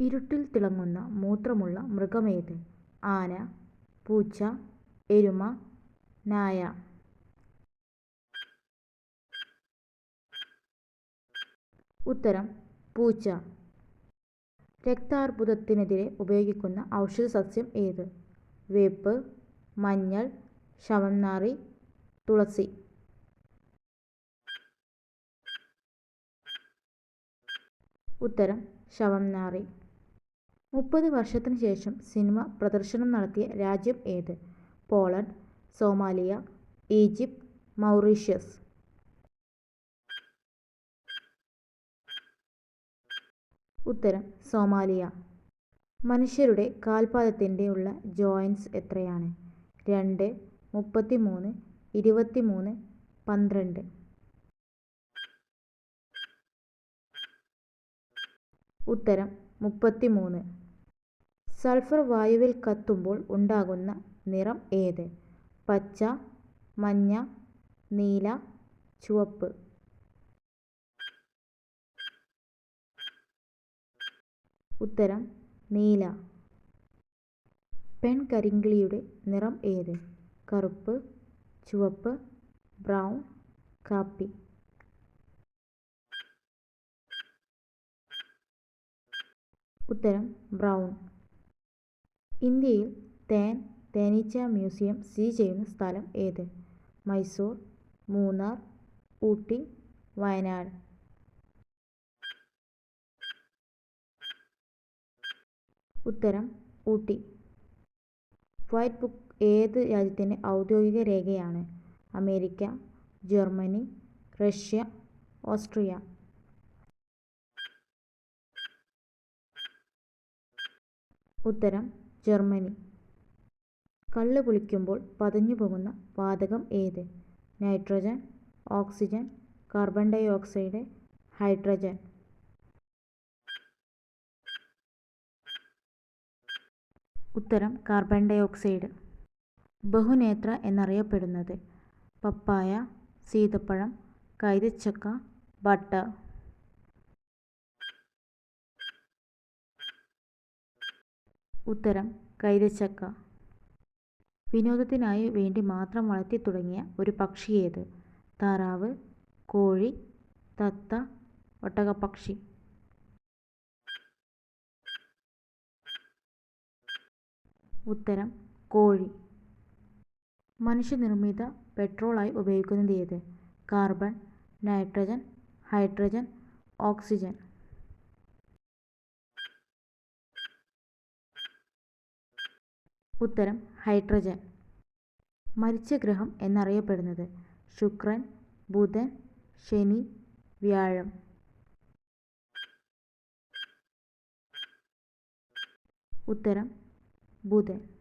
ഇരുട്ടിൽ തിളങ്ങുന്ന മൂത്രമുള്ള മൃഗമേത്? ആന പൂച്ച എരുമ നായ. ഉത്തരം പൂച്ച. രക്താർബുദത്തിനെതിരെ ഉപയോഗിക്കുന്ന ഔഷധ സസ്യം ഏത്? വേപ്പ് മഞ്ഞൾ ശവംനാറി തുളസി. ഉത്തരം ശവംനാറി. മുപ്പത് വർഷത്തിനു ശേഷം സിനിമ പ്രദർശനം നടത്തിയ രാജ്യം ഏത്? Poland Somalia Egypt Mauritius. ഉത്തരം സോമാലിയ. മനുഷ്യരുടെ കാൽപാദത്തിന്റെ ഉള്ള ജോയിൻസ് എത്രയാണ്? രണ്ട് മുപ്പത്തി മൂന്ന് ഇരുപത്തി മൂന്ന് പന്ത്രണ്ട്. ഉത്തരം മുപ്പത്തി മൂന്ന് സൾഫർ വായുവിൽ കത്തുമ്പോൾ ഉണ്ടാകുന്ന നിറം ഏത്? പച്ച മഞ്ഞ നീല ചുവപ്പ്. ഉത്തരം നീല. പെൺകരിങ്കിളിയുടെ നിറം ഏത്? കറുപ്പ് ചുവപ്പ് ബ്രൗൺ കാപ്പി. ഉത്തരം ബ്രൗൺ. ഇന്ത്യയിൽ തേൻ തേനീച്ച മ്യൂസിയം സ്ഥിതി ചെയ്യുന്ന സ്ഥലം ഏത്? മൈസൂർ മൂന്നാർ ഊട്ടി വയനാട്. ഉത്തരം ഊട്ടി. വൈറ്റ് ബുക്ക് ഏത് രാജ്യത്തിന്റെ ഔദ്യോഗിക രേഖയാണ്? America Germany Russia Austria. ഉത്തരം ജർമ്മനി. കള്ള് കുളിക്കുമ്പോൾ പതഞ്ഞു പോകുന്ന വാതകം ഏത്? Nitrogen oxygen carbon dioxide hydrogen. ഉത്തരം കാർബൺ ഡൈ ഓക്സൈഡ്. ബഹുനേത്ര എന്നറിയപ്പെടുന്നത് പപ്പായ സീതപ്പഴം കൈതച്ചക്ക ബട്ടർ. ഉത്തരം കൈതച്ചക്ക. വിനോദത്തിനായി വേണ്ടി മാത്രം വളർത്തി തുടങ്ങിയ ഒരു പക്ഷി ഏത് താറാവ് കോഴി തത്ത ഒട്ടകപ്പക്ഷി. ഉത്തരം കോഴി. മനുഷ്യനിർമ്മിത പെട്രോളായി ഉപയോഗിക്കുന്നത് ഏത് കാർബൺ നൈട്രജൻ ഹൈഡ്രജൻ ഓക്സിജൻ. ഉത്തരം ഹൈഡ്രജൻ. മരിച്ച ഗ്രഹം എന്നറിയപ്പെടുന്നത് ശുക്രൻ ബുധൻ ശനി വ്യാഴം. ഉത്തരം ബുധൻ.